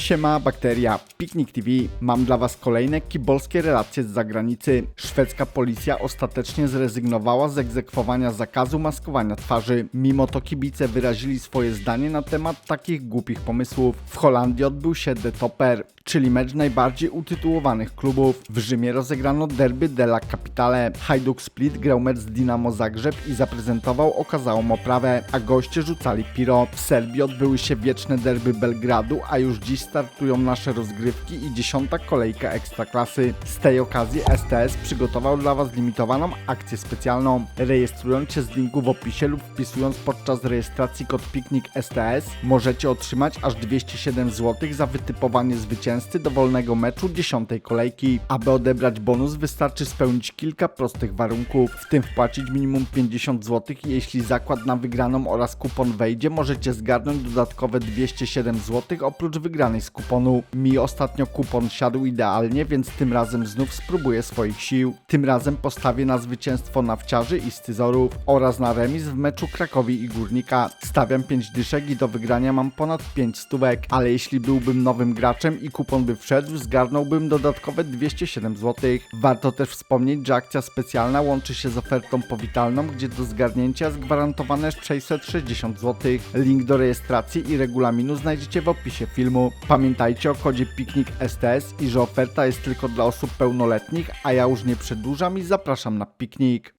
Siema, bakteria, Piknik TV. Mam dla Was kolejne kibolskie relacje z zagranicy. Szwedzka policja ostatecznie zrezygnowała z egzekwowania zakazu maskowania twarzy. Mimo to kibice wyrazili swoje zdanie na temat takich głupich pomysłów. W Holandii odbył się The Topper, czyli mecz najbardziej utytułowanych klubów. W Rzymie rozegrano derby della Capitale. Hajduk Split grał mecz z Dinamo Zagrzeb i zaprezentował okazałą oprawę, a goście rzucali piro. W Serbii odbyły się wieczne derby Belgradu, a już dziś startują nasze rozgrywki i dziesiąta kolejka Ekstraklasy. Z tej okazji STS przygotował dla Was limitowaną akcję specjalną. Rejestrując się z linku w opisie lub wpisując podczas rejestracji kod Piknik STS, możecie otrzymać aż 207 zł za wytypowanie zwycięzcy dowolnego meczu dziesiątej kolejki. Aby odebrać bonus wystarczy spełnić kilka prostych warunków, w tym wpłacić minimum 50 zł i jeśli zakład na wygraną oraz kupon wejdzie, możecie zgarnąć dodatkowe 207 zł oprócz wygranej z kuponu. Mi ostatnio kupon siadł idealnie, więc tym razem znów spróbuję swoich sił. Tym razem postawię na zwycięstwo nawciarzy i scyzorów oraz na remis w meczu Krakowi i Górnika. Stawiam 5 dyszek i do wygrania mam ponad 5 stówek, ale jeśli byłbym nowym graczem i kupon by wszedł, zgarnąłbym dodatkowe 207 zł. Warto też wspomnieć, że akcja specjalna łączy się z ofertą powitalną, gdzie do zgarnięcia jest gwarantowane 660 zł. Link do rejestracji i regulaminu znajdziecie w opisie filmu. Pamiętajcie o kodzie Piknik STS i że oferta jest tylko dla osób pełnoletnich, a ja już nie przedłużam i zapraszam na piknik.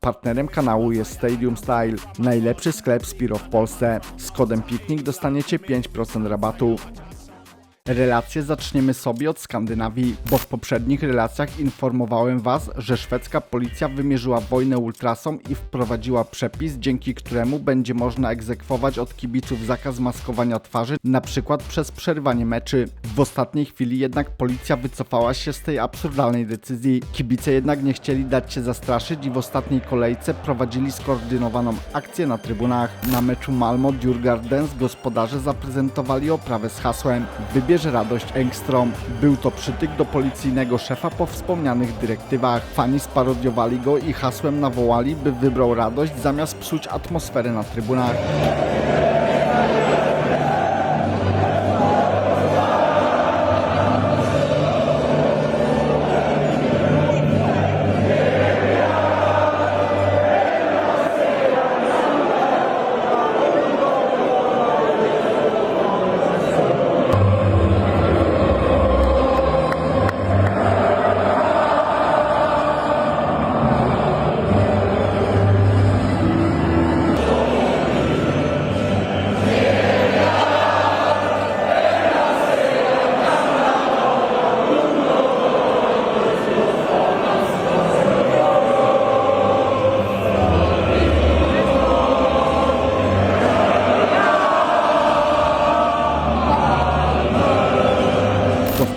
Partnerem kanału jest Stadium Style, najlepszy sklep Spiro w Polsce. Z kodem Piknik dostaniecie 5% rabatu. Relacje zaczniemy sobie od Skandynawii, bo w poprzednich relacjach informowałem Was, że szwedzka policja wymierzyła wojnę ultrasom i wprowadziła przepis, dzięki któremu będzie można egzekwować od kibiców zakaz maskowania twarzy, na przykład przez przerywanie meczy. W ostatniej chwili jednak policja wycofała się z tej absurdalnej decyzji. Kibice jednak nie chcieli dać się zastraszyć i w ostatniej kolejce prowadzili skoordynowaną akcję na trybunach. Na meczu Malmo Djurgardens gospodarze zaprezentowali oprawę z hasłem Wybierz radość Engstrom. Był to przytyk do policyjnego szefa po wspomnianych dyrektywach. Fani sparodiowali go i hasłem nawołali, by wybrał radość zamiast psuć atmosferę na trybunach.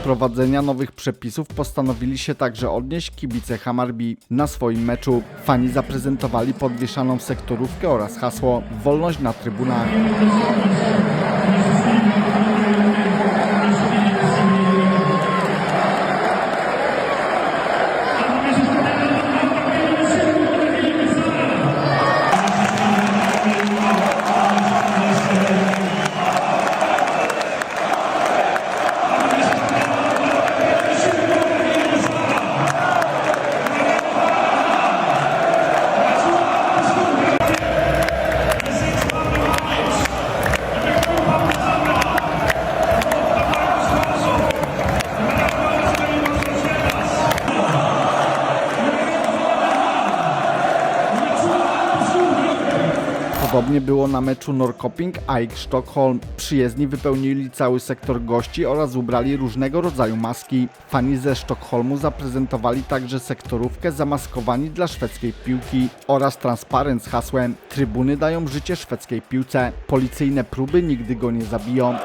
Wprowadzenia nowych przepisów postanowili się także odnieść kibice Hamarbi. Na swoim meczu fani zaprezentowali podwieszaną sektorówkę oraz hasło Wolność na trybunach. Podobnie było na meczu Norrköping AIK Sztokholm. Przyjezdni wypełnili cały sektor gości oraz ubrali różnego rodzaju maski. Fani ze Sztokholmu zaprezentowali także sektorówkę zamaskowani dla szwedzkiej piłki oraz transparent z hasłem Trybuny dają życie szwedzkiej piłce. Policyjne próby nigdy go nie zabiją.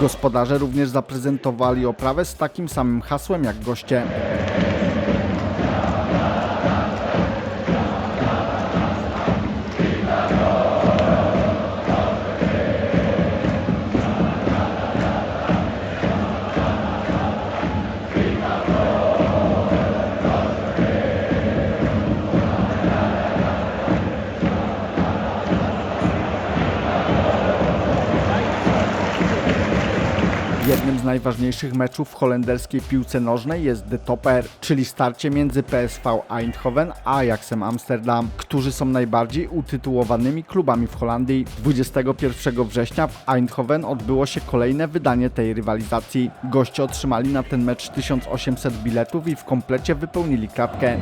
Gospodarze również zaprezentowali oprawę z takim samym hasłem jak goście. Najważniejszych meczów w holenderskiej piłce nożnej jest de Topper, czyli starcie między PSV Eindhoven a Ajaxem Amsterdam, którzy są najbardziej utytułowanymi klubami w Holandii. 21 września w Eindhoven odbyło się kolejne wydanie tej rywalizacji. Goście otrzymali na ten mecz 1800 biletów i w komplecie wypełnili klatkę.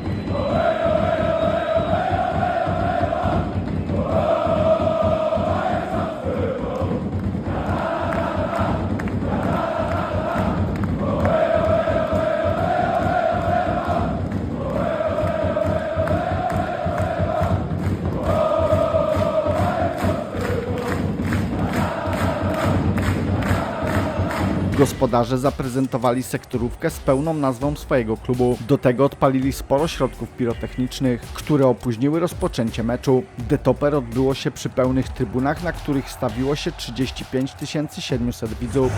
Gospodarze zaprezentowali sektorówkę z pełną nazwą swojego klubu. Do tego odpalili sporo środków pirotechnicznych, które opóźniły rozpoczęcie meczu. Detoper odbyło się przy pełnych trybunach, na których stawiło się 35 700 widzów.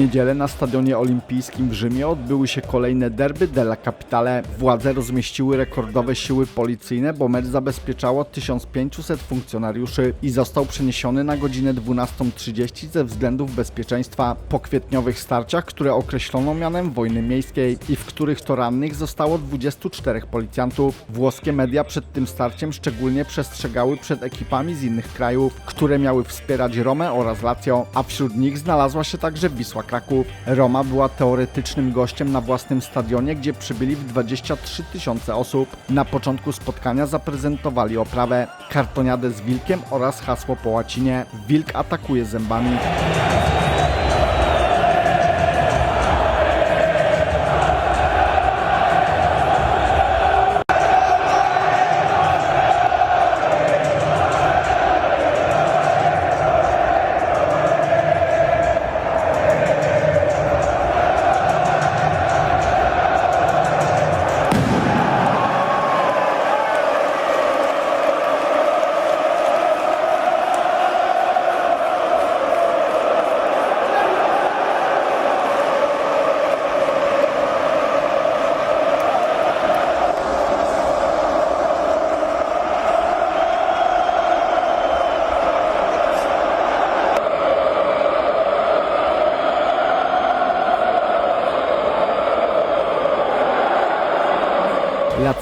Niedzielę na Stadionie Olimpijskim w Rzymie odbyły się kolejne derby della Capitale. Władze rozmieściły rekordowe siły policyjne, bo mecz zabezpieczało 1500 funkcjonariuszy i został przeniesiony na godzinę 12.30 ze względów bezpieczeństwa. Po kwietniowych starciach, które określono mianem wojny miejskiej i w których to rannych zostało 24 policjantów. Włoskie media przed tym starciem szczególnie przestrzegały przed ekipami z innych krajów, które miały wspierać Romę oraz Lazio, a wśród nich znalazła się także Wisła Kraków. Roma była teoretycznym gościem na własnym stadionie, gdzie przybyli w 23 tysiące osób. Na początku spotkania zaprezentowali oprawę, kartoniadę z wilkiem oraz hasło po łacinie Wilk atakuje zębami.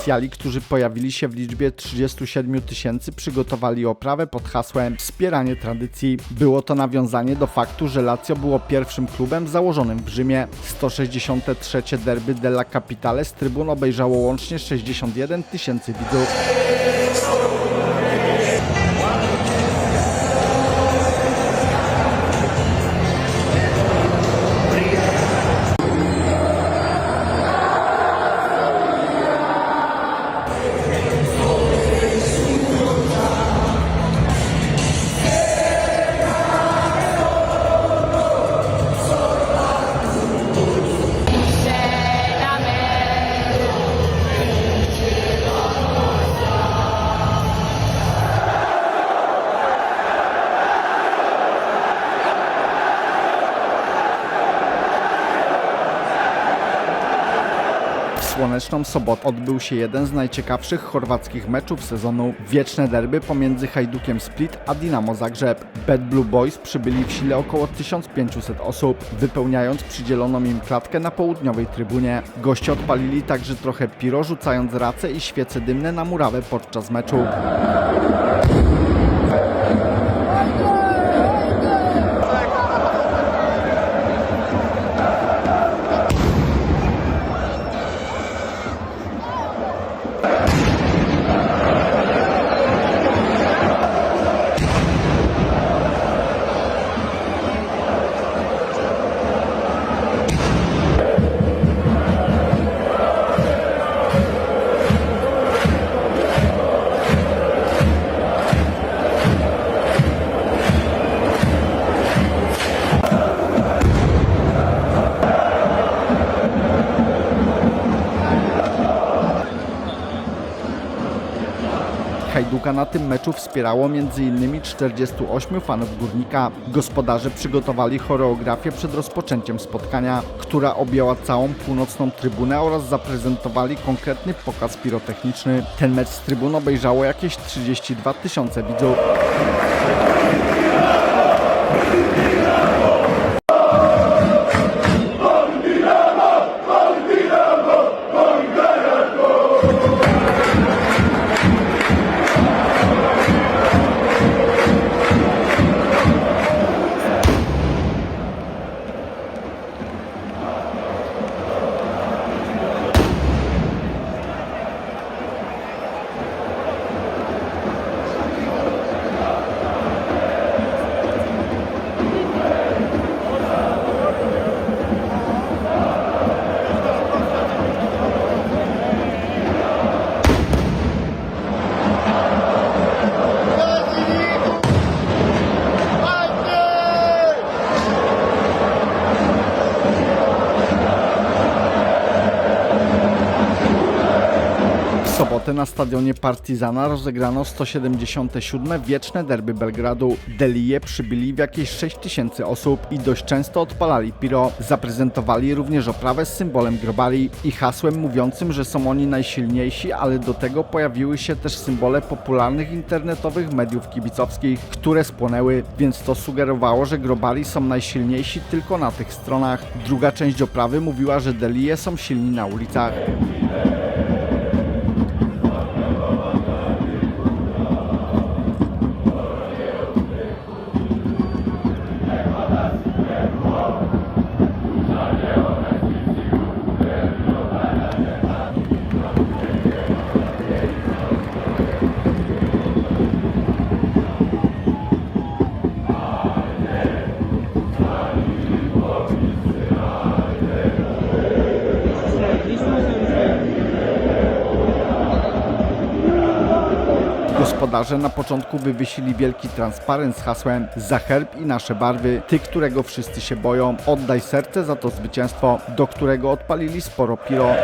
Lacjali, którzy pojawili się w liczbie 37 tysięcy, przygotowali oprawę pod hasłem Wspieranie tradycji. Było to nawiązanie do faktu, że Lazio było pierwszym klubem założonym w Rzymie. 163 derby della Capitale z trybun obejrzało łącznie 61 tysięcy widzów. Słoneczną sobotę odbył się jeden z najciekawszych chorwackich meczów sezonu. Wieczne derby pomiędzy Hajdukiem Split a Dinamo Zagrzeb. Bad Blue Boys przybyli w sile około 1500 osób, wypełniając przydzieloną im klatkę na południowej trybunie. Goście odpalili także trochę piro, rzucając race i świece dymne na murawę podczas meczu. Hajduka na tym meczu wspierało m.in. 48 fanów Górnika. Gospodarze przygotowali choreografię przed rozpoczęciem spotkania, która objęła całą północną trybunę oraz zaprezentowali konkretny pokaz pirotechniczny. Ten mecz z trybun obejrzało jakieś 32 tysiące widzów. Sobotę na stadionie Partizana rozegrano 177. wieczne derby Belgradu. Delije przybyli w jakieś 6 tysięcy osób i dość często odpalali piro. Zaprezentowali również oprawę z symbolem grobali i hasłem mówiącym, że są oni najsilniejsi, ale do tego pojawiły się też symbole popularnych internetowych mediów kibicowskich, które spłonęły, więc to sugerowało, że grobali są najsilniejsi tylko na tych stronach. Druga część oprawy mówiła, że Delije są silni na ulicach. Gospodarze na początku wywiesili wielki transparent z hasłem Za herb i nasze barwy, ty, którego wszyscy się boją, oddaj serce za to zwycięstwo, do którego odpalili sporo piro.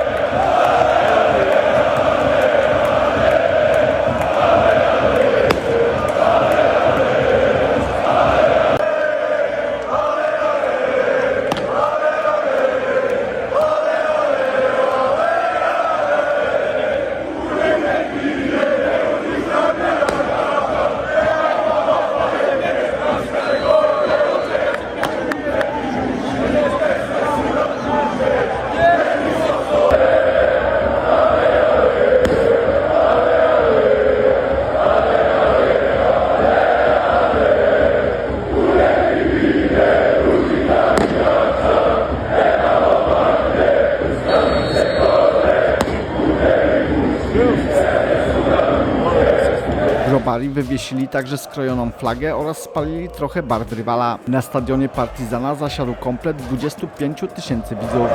Grobari wywiesili także skrojoną flagę oraz spalili trochę barw rywala. Na stadionie Partizana zasiadł komplet 25 tysięcy widzów.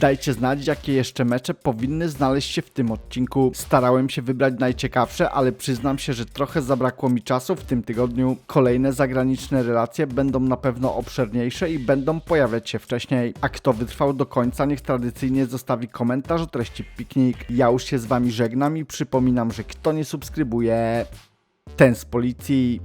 Dajcie znać, jakie jeszcze mecze powinny znaleźć się w tym odcinku. Starałem się wybrać najciekawsze, ale przyznam się, że trochę zabrakło mi czasu w tym tygodniu. Kolejne zagraniczne relacje będą na pewno obszerniejsze i będą pojawiać się wcześniej. A kto wytrwał do końca, niech tradycyjnie zostawi komentarz o treści piknik. Ja już się z wami żegnam i przypominam, że kto nie subskrybuje, ten z policji.